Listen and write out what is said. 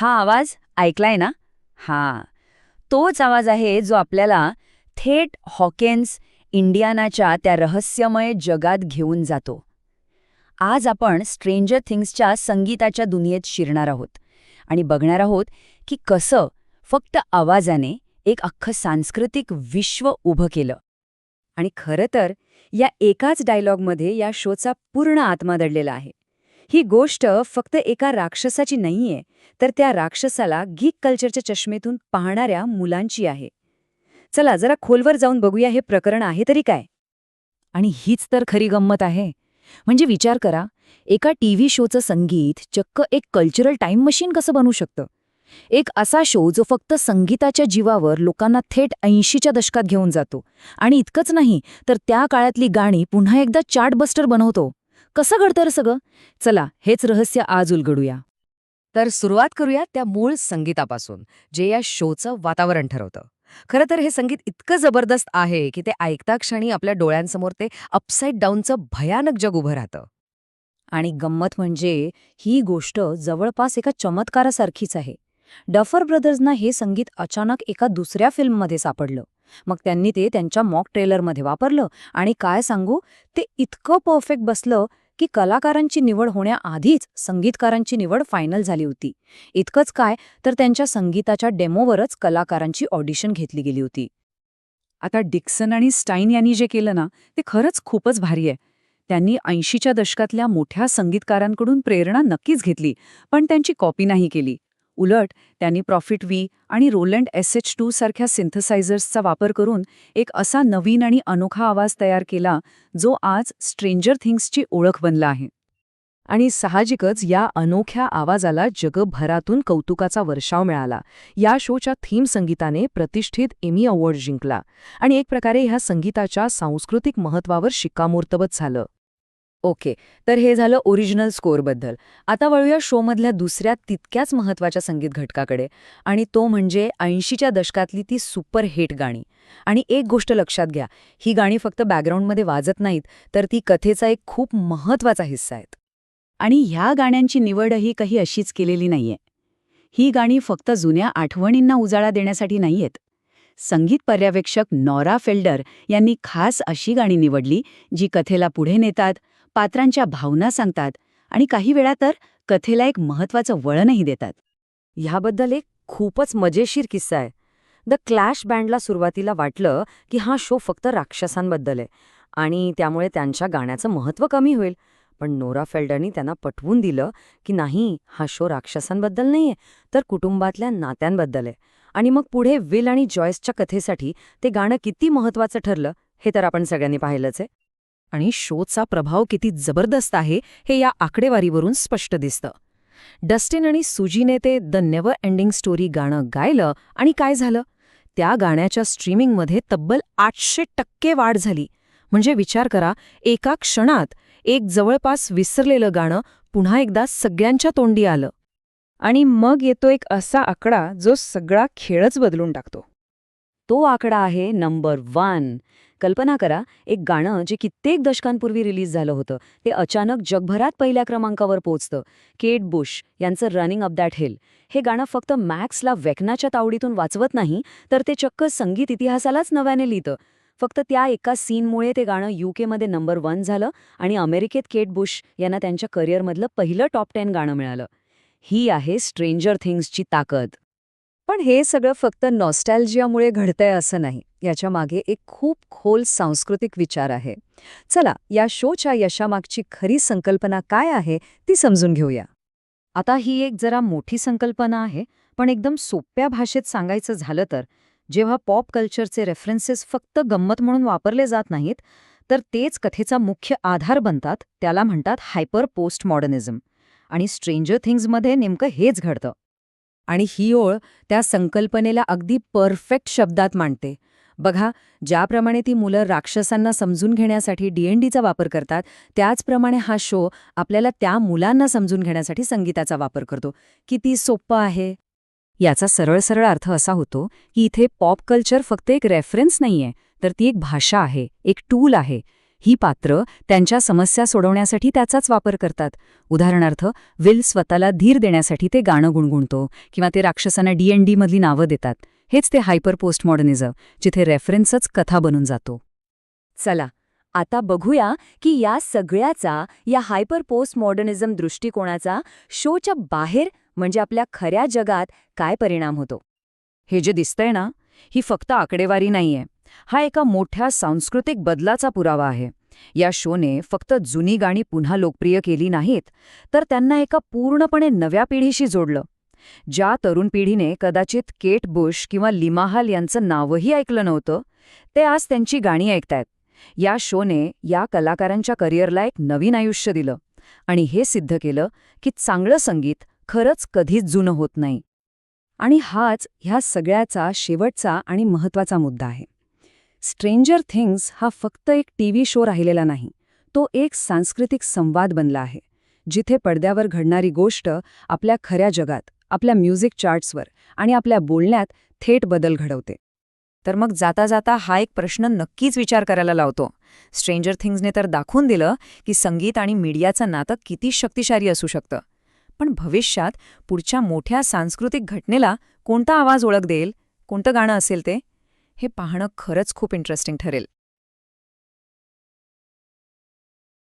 हा आवाज ऐकलाय ना? हा. तोच आवाज आहे जो आपल्याला थेट हॉकेन्स इंडियानाच्या त्या रहस्यमय जगात घेऊन जातो. आज आपण स्ट्रेंजर थिंग्सच्या संगीताच्या दुनियेत शिरणार आहोत आणि बघणार आहोत की कसं फक्त आवाजाने एक अख्खं सांस्कृतिक विश्व उभं केलं. आणि खरं तर या एकाच डायलॉगमध्ये या शोचा पूर्ण आत्मा दडलेला आहे. ही गोष्ट फक्त एका राक्षसाची नाहीये तर त्या राक्षसाला गीक कल्चरच्या चष्मेतून पाहणाऱ्या मुलांची आहे. चला जरा खोलवर जाऊन बघूया हे प्रकरण आहे तरी काय. आणि हीच तर खरी गंमत आहे. म्हणजे विचार करा एका टीव्ही शोचं संगीत चक्क एक कल्चरल टाईम मशीन कसं बनू शकतं? एक असा शो जो फक्त संगीताच्या जीवावर लोकांना थेट ऐंशीच्या दशकात घेऊन जातो. आणि इतकंच नाही तर त्या काळातली गाणी पुन्हा एकदा चार्टबस्टर बनवतो. कसं घडतं रे सगळं? चला हेच रहस्य आज उलगडूया. तर सुरुवात करूया त्या मूळ संगीतापासून जे या शोचं वातावरण ठरवतं. खरं तर हे संगीत इतकं जबरदस्त आहे की ते ऐकता क्षणी आपल्या डोळ्यांसमोर ते अपसाईड डाऊनचं भयानक जग उभं राहतं. आणि गंमत म्हणजे ही गोष्ट जवळपास एका चमत्कारासारखीच आहे. डफर ब्रदर्सना हे संगीत अचानक एका दुसऱ्या फिल्ममध्ये सापडलं. मग त्यांनी ते त्यांच्या मॉक ट्रेलरमध्ये वापरलं. आणि काय सांगू ते इतकं परफेक्ट बसलं की कलाकारांची निवड होण्याआधीच संगीतकारांची निवड फायनल झाली होती. इतकंच काय तर त्यांच्या संगीताच्या डेमोवरच कलाकारांची ऑडिशन घेतली गेली होती. आता डिक्सन आणि स्टाईन यांनी जे केलं ना ते खरंच खूपच भारी आहे. त्यांनी ऐंशीच्या दशकातल्या मोठ्या संगीतकारांकडून प्रेरणा नक्कीच घेतली पण त्यांची कॉपी नाही केली. उलट त्यांनी प्रॉफिट व्ही आणि रोलंड एस एच टू सारख्या सिंथसायझर्सचा वापर करून एक असा नवीन आणि अनोखा आवाज तयार केला जो आज स्ट्रेंजर थिंग्सची ओळख बनला आहे. आणि साहजिकच या अनोख्या आवाजाला जगभरातून कौतुकाचा वर्षाव मिळाला. या शोच्या थीम संगीताने प्रतिष्ठित एमी अवॉर्ड जिंकला आणि एक प्रकारे ह्या संगीताच्या सांस्कृतिक महत्वावर शिक्कामोर्तबत झालं. ओके तर हे झालं ओरिजिनल स्कोअरबद्दल आता वळूया शोमधल्या दुसऱ्या तितक्याच महत्त्वाच्या संगीत घटकाकडे आणि तो म्हणजे ऐंशीच्या दशकातली ती सुपर हिट गाणी. आणि एक गोष्ट लक्षात घ्या ही गाणी फक्त बॅकग्राऊंडमध्ये वाजत नाहीत तर ती कथेचा एक खूप महत्त्वाचा हिस्सा आहेत. आणि ह्या गाण्यांची निवडही काही अशीच केलेली नाहीये. ही गाणी फक्त जुन्या आठवणींना उजाळा देण्यासाठी नाहीयेत. संगीत पर्यवेक्षक नॉरा फेल्डर यांनी खास अशी गाणी निवडली जी कथेला पुढे नेतात पात्रांच्या भावना सांगतात आणि काही वेळा तर कथेला एक महत्वाचं वळणही देतात. ह्याबद्दल एक खूपच मजेशीर किस्सा आहे. द क्लॅश बँडला सुरुवातीला वाटलं की हा शो फक्त राक्षसांबद्दल आहे आणि त्यामुळे त्यांच्या गाण्याचं महत्त्व कमी होईल. पण नोरा फेल्डरनी त्यांना पटवून दिलं की नाही हा शो राक्षसांबद्दल नाहीये तर कुटुंबातल्या नात्यांबद्दल आहे. आणि मग पुढे विल आणि जॉयसच्या कथेसाठी ते गाणं किती महत्त्वाचं ठरलं हे तर आपण सगळ्यांनी पाहिलंच आहे. आणि शोचा प्रभाव किती जबरदस्त आहे हे या आकडेवारीवरून स्पष्ट दिसतं. डस्टिन आणि सुजीने ते द नेव्हर एंडिंग स्टोरी गाणं गायलं आणि काय झालं? त्या गाण्याच्या स्ट्रीमिंगमध्ये तब्बल आठशे टक्के वाढ झाली. म्हणजे विचार करा एका क्षणात एक जवळपास विसरलेलं गाणं पुन्हा एकदा सगळ्यांच्या तोंडी आलं. आणि मग येतो एक असा आकडा जो सगळा खेळच बदलून टाकतो. तो आकडा आहे नंबर वन. कल्पना करा एक गाणं जे कित्येक दशकांपूर्वी रिलीज झालं होतं. ते अचानक जगभरात पहिल्या क्रमांकावर पोचतं केट बुश यांचं रनिंग अप दॅट हिल. हे गाणं फक्त मॅक्सला वेकनाच्या तावडीतून वाचवत नाही तर ते चक्क संगीत इतिहासालाच नव्याने लिहितं. फक्त त्या एका सीनमुळे ते गाणं यूकेमध्ये नंबर वन झालं आणि अमेरिकेत केट बुश यांना त्यांच्या करिअरमधलं पहिलं टॉप टेन गाणं मिळालं. ही आहे स्ट्रेंजर थिंग्सची ताकद. पण हे सगळं फक्त नॉस्टॅल्जियामुळे घडतंय असं नाही. याच्या मागे एक खूप खोल सांस्कृतिक विचार आहे. चला या शोच्या यशामागची खरी संकल्पना काय आहे ती समजून घेऊया. आता ही एक जरा मोठी संकल्पना आहे पण एकदम सोप्या भाषेत सांगायचं झालं तर जेव्हा पॉप कल्चरचे रेफरन्सेस फक्त गंमत म्हणून वापरले जात नाहीत तर तेच कथेचा मुख्य आधार बनतात त्याला म्हणतात हायपर पोस्ट मॉडर्निझम आणि स्ट्रेंजर थिंग्समध्ये नेमकं हेच घडतं. आणि ही ओळ त्या संकल्पनेला अगदी परफेक्ट शब्दात मांडते. बघा ज्याप्रमाणे ती मुलं राक्षसांना समजून घेण्यासाठी डीएनडीचा वापर करतात त्याचप्रमाणे हा शो आपल्याला त्या मुलांना समजून घेण्यासाठी संगीताचा वापर करतो. किती सोप्पं आहे. याचा सरळ सरळ अर्थ असा होतो की इथे पॉप कल्चर फक्त एक रेफरन्स नाहीये तर ती एक भाषा आहे एक टूल आहे. ही पात्र त्यांच्या समस्या सोडवण्यासाठी त्याचाच वापर करतात. उदाहरणार्थ विल स्वतःला धीर देण्यासाठी ते गाणं गुणगुणतो किंवा ते राक्षसांना डी एन नावं देतात. हेच ते हायपर पोस्टमॉडर्निझम जिथे रेफरन्सच कथा बनून जातो. चला आता बघूया की या सगळ्याचा या हायपर पोस्ट मॉडर्निझम दृष्टिकोनाचा शोच्या बाहेर म्हणजे आपल्या खऱ्या जगात काय परिणाम होतो? हे जे दिसतंय ना ही फक्त आकडेवारी नाहीये. हा एका मोठ्या सांस्कृतिक बदलाचा पुरावा आहे. या शोने फक्त जुनी गाणी पुन्हा लोकप्रिय केली नाहीत तर त्यांना एका पूर्णपणे नव्या पिढीशी जोडलं. ज्या तरुण पिढीने कदाचित केट बुश किंवा लिमाहाल यांचं नावही ऐकलं नव्हतं ते आज त्यांची गाणी ऐकतायत. या शोने या कलाकारांच्या करिअरला एक नवीन आयुष्य दिलं आणि हे सिद्ध केलं की चांगलं संगीत खरंच कधीच जुनं होत नाही. आणि हाच ह्या सगळ्याचा शेवटचा आणि महत्त्वाचा मुद्दा आहे. स्ट्रेंजर थिंग्स हा फक्त एक टीव्ही शो राहिलेला नाही तो एक सांस्कृतिक संवाद बनला आहे जिथे पडद्यावर घडणारी गोष्ट आपल्या खऱ्या जगात आपल्या म्युझिक चार्ट्सवर आणि आपल्या बोलण्यात थेट बदल घडवते. तर मग जाता जाता हा एक प्रश्न नक्कीच विचार करायला लावतो. स्ट्रेंजर थिंग्सने तर दाखवून दिलं की संगीत आणि मीडियाचं नातं किती शक्तिशाली असू शकतं. पण भविष्यात पुढच्या मोठ्या सांस्कृतिक घटनेला कोणता आवाज ओळख देईल? कोणतं गाणं असेल ते? हे पाहणं खरंच खूप इंटरेस्टिंग ठरेल.